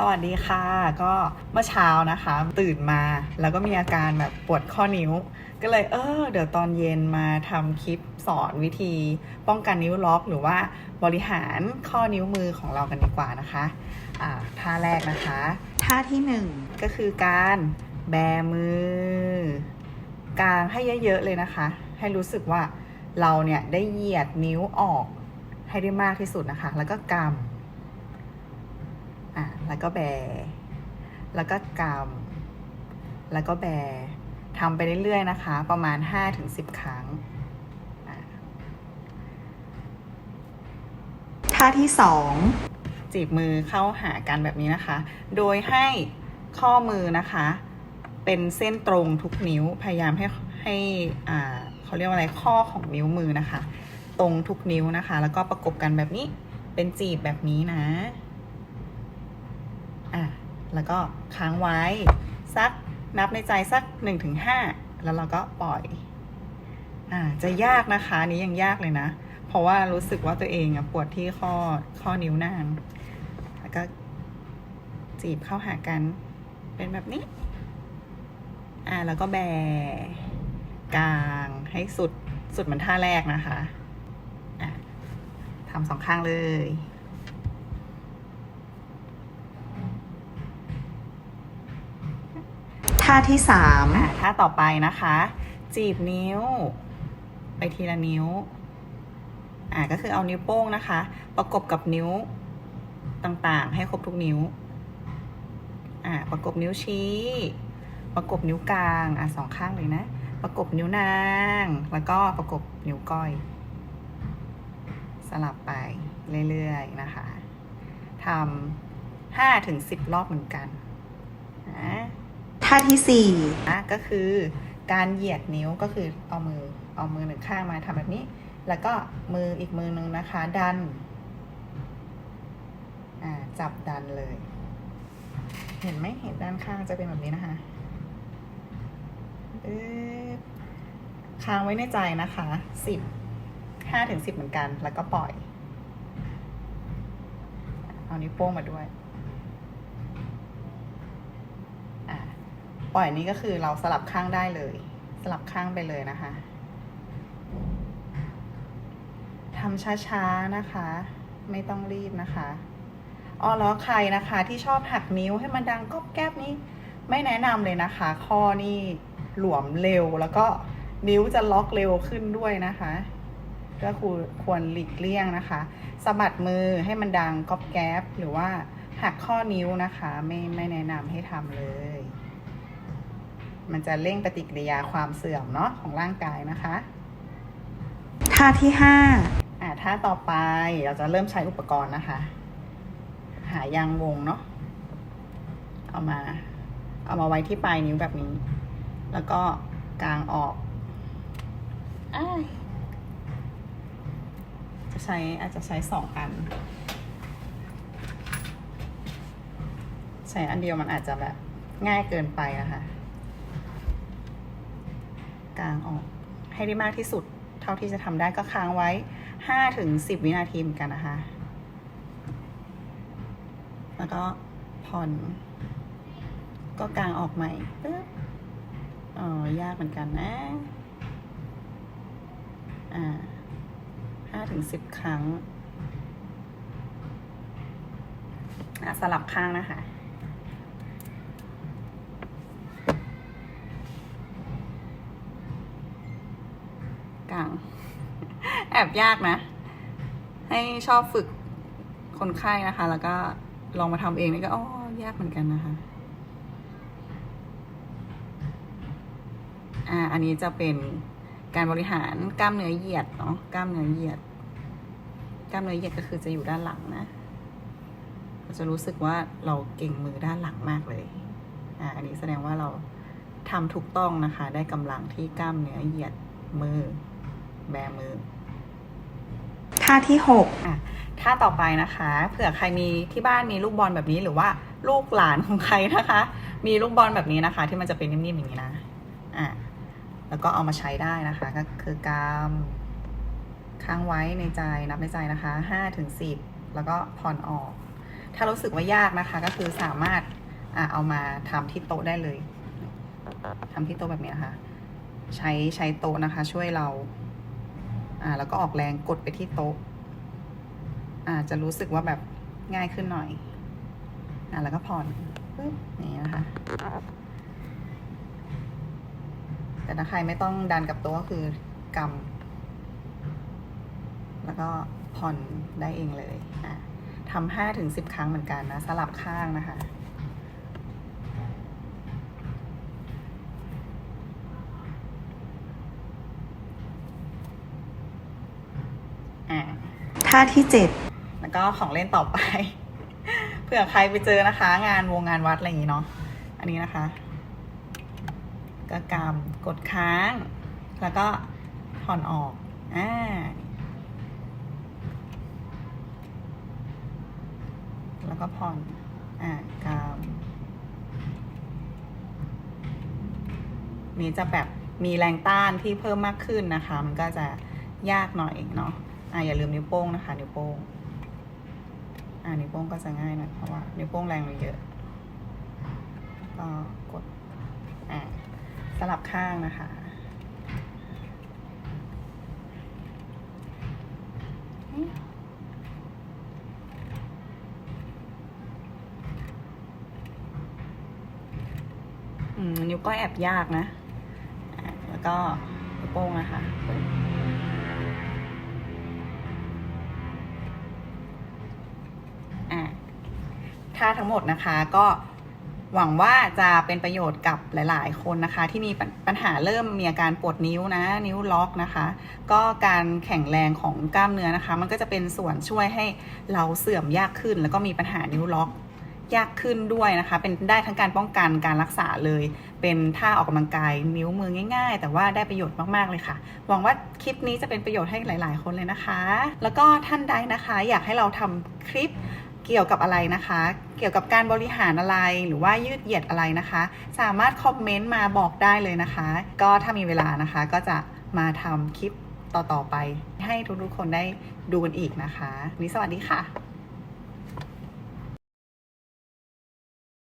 สวัสดีค่ะ ก็เมื่อเช้านะคะ ตื่นมาแล้วก็มีอาการแบบปวดข้อนิ้ว ก็เลยเออเดี๋ยวตอนเย็นมาทำคลิปสอนวิธี ป้องกันนิ้วล็อก หรือว่าบริหารข้อนิ้วมือของเรากันดีกว่านะคะอ่าท่าแรกนะคะท่าที่หนึ่งก็คือการแบมือกางให้เยอะๆเลยนะคะ ให้รู้สึกว่าเราเนี่ยได้เหยียดนิ้วออกให้ได้มากที่สุดนะคะ แล้วก็กำ อะแล้วก็แบ แล้วก็กำแล้วก็แบทำไปเรื่อยๆนะคะ ประมาณ 5-10 ครั้งท่าที่สองจีบมือเข้าหากันแบบนี้นะคะ โดยให้ข้อมือนะคะ เป็นเส้นตรงทุกนิ้วพยายามให้ให้อ่าเขาเรียกว่าอะไรข้อของนิ้วมือนะคะ ตรงทุกนิ้วนะคะ แล้วก็ประกบกันแบบนี้เป็นจีบแบบนี้นะ แล้วก็ค้างไว้ สักนับในใจสัก1นถึงหแล้วเราก็ปล่อยอ่าจะยากนะคะนี้ยังยากเลยนะ เพราะว่ารู้สึกว่าตัวเองอะปวดที่ข้อข้อนิ้วนางแล้วก็จีบเข้าหากันเป็นแบบนี้ อ่าแล้วก็แบกลางให้สุดสุดเหมือนท่าแรกนะคะอะทำสองข้างเลย ท่าที่สามอะท่าต่อไปนะคะ จีบนิ้ว ไปทีละนิ้ว อ่าก็คือเอานิ้วโป้งนะคะ ประกบกับนิ้วต่างๆ ให้ครบทุกนิ้ว อ่าประกบนิ้วชี้ ประกบนิ้วกลาง อะสองข้างเลยนะ ประกบนิ้วนาง แล้วก็ประกบนิ้วก้อย สลับไปเรื่อยๆนะคะทำห้าถึงสิบรอบเหมือนกันนะ ท่าที่สี่นะก็คือการเหยียดนิ้วก็คือเอามือเอามือหนึ่งข้างมาทำแบบนี้ แล้วก็มืออีกมือหนึ่งนะคะ ดันจับดันเลย เห็นไหมเห็นด้านข้างจะเป็นแบบนี้นะคะค้างไว้ในใจนะคะสิบห้าถึงสิบเหมือนกัน แล้วก็ปล่อย เอานิ้วโป้งมาด้วย อะ ปล่อยนี้ก็คือเราสลับข้างได้เลย สลับข้างไปเลยนะคะทำช้าๆนะคะ ไม่ต้องรีบนะคะอ๋อแล้วใครนะคะที่ชอบหักนิ้วให้มันดังก๊อบแก๊บนี้ ไม่แนะนำเลยนะคะ ข้อนี่หลวมเร็วแล้วก็นิ้วจะล็อกเร็วขึ้นด้วยนะคะก็ควรควรหลีกเลี่ยงนะคะสะบัดมือให้มันดังก๊อบแก๊บหรือว่าหักข้อนิ้วนะคะ ไม่ไม่แนะนำให้ทำเลย มันจะเร่งปฏิกิริยาความเสื่อมเนาะของร่างกายนะคะท่าที่ห้าอ่าท่าต่อไปเราจะเริ่มใช้อุปกรณ์นะคะ หายางวงเนาะเอามา เอามาไว้ที่ปลายนิ้วแบบนี้ แล้วก็กางออกอ้ายจะใช้อาจจะใช้สองอัน ใช้อันเดียวมันอาจจะแบบง่ายเกินไปนะคะ กลางออก ให้ได้มากที่สุด เท่าที่จะทำได้ก็ค้างไว้ห้าถึงสิบวินาทีเหมือนกันนะคะ แล้วก็ผ่อน ก็กางออกใหม่ปึ๊บอ๋อยากเหมือนกันนะ อ่าห้าถึงสิบครั้งอะสลับข้างนะคะาง แอบยากนะ ให้ชอบฝึกคนไข้นะคะ แล้วก็ลองมาทำเองนี่ก็อ๋อยากเหมือนกันนะคะอ่าอันนี้จะเป็นการบริหารกล้ามเนื้อเหยียดเนาะกล้ามเนื้อเหยียด กล้ามเนื้อเหยียดก็คือจะอยู่ด้านหลังนะเราจะรู้สึกว่าเราเก่งมือด้านหลังมากเลยอ่าอันนี้แสดงว่าเราทำถูกต้องนะคะ ได้กำลังที่กล้ามเนื้อเหยียดมือ แบมือ ท่าที่หกอะท่าต่อไปนะคะ เผื่อใครมีที่บ้านมีลูกบอลแบบนี้หรือว่าลูกหลานของใครนะคะ มีลูกบอลแบบนี้นะคะ ที่มันจะเป็นนิ่มๆอย่างนี้นะอะแล้วก็เอามาใช้ได้นะคะ ก็คือกามค้างไว้ในใจนับในใจนะคะห้าถึงสิบแล้วก็ผ่อนออก ถ้ารู้สึกว่ายากนะคะ ก็คือสามารถอะเอามาทำที่โต๊ะได้เลยทำที่โต๊ะแบบนี้นะคะ ใช้ใช้โต๊ะนะคะ ช่วยเรา อ่าแล้วก็ออกแรงกดไปที่โต๊ะอ่าจะรู้สึกว่าแบบง่ายขึ้นหน่อยอ่าแล้วก็ผ่อนปึ๊บอย่างนี้นะคะแต่ถ้าใครไม่ต้องดันกับโต๊ะก็คือกำแล้วก็ผ่อนได้เองเลยอะทำห้าถึงสิบครั้งเหมือนกันนะ สลับข้างนะคะ อะท่าที่เจ็ดแล้วก็ของเล่นต่อไป เผื่อใครไปเจอนะคะ งานวงงานวัดอะไรอย่างงี้เนาะอันนี้นะคะก็กำกดค้าง แล้วก็ผ่อนออกอ่าแล้วก็ผ่อนอ่ากำนี้จะแบบมีแรงต้านที่เพิ่มมากขึ้นนะคะ มันก็จะยากหน่อยเนาะ อ่าอย่าลืมนิ้วโป้งนะคะ นิ้วโป้งอ่านิ้วโป้งก็จะง่ายหน่อยเพราะว่านิ้วโป้งแรงมันเยอะก็กดอ่าสลับข้างนะคะอืมนิ้วก้อยแอบยากนะ แล้วก็นิ้วโป้งนะคะ ท่าทั้งหมดนะคะก็หวังว่าจะเป็นประโยชน์กับหลาย ๆ คนนะคะ ที่มีปัญปัญหาเริ่มมีอาการปวดนิ้วนะ นิ้วล็อกนะคะ ก็การแข็งแรงของกล้ามเนื้อนะคะ มันก็จะเป็นส่วนช่วยให้เราเสื่อมยากขึ้น แล้วก็มีปัญหานิ้วล็อกยากขึ้นด้วยนะคะ เป็นได้ทั้งการป้องกันการรักษาเลย เป็นท่าออกกำลังกายนิ้วมือง่าย ๆ แต่ว่าได้ประโยชน์มากๆเลยค่ะ หวังว่าคลิปนี้จะเป็นประโยชน์ให้หลาย ๆ คนเลยนะคะ แล้วก็ท่านใดนะคะ อยากให้เราทำคลิป เกี่ยวกับอะไรนะคะ เกี่ยวกับการบริหารอะไรหรือว่ายืดเหยียดอะไรนะคะ สามารถคอมเมนต์มาบอกได้เลยนะคะ ก็ถ้ามีเวลานะคะก็จะมาทำคลิปต่อๆไป ให้ทุกๆคนได้ดูกันอีกนะคะนนี้สวัสดีค่ะ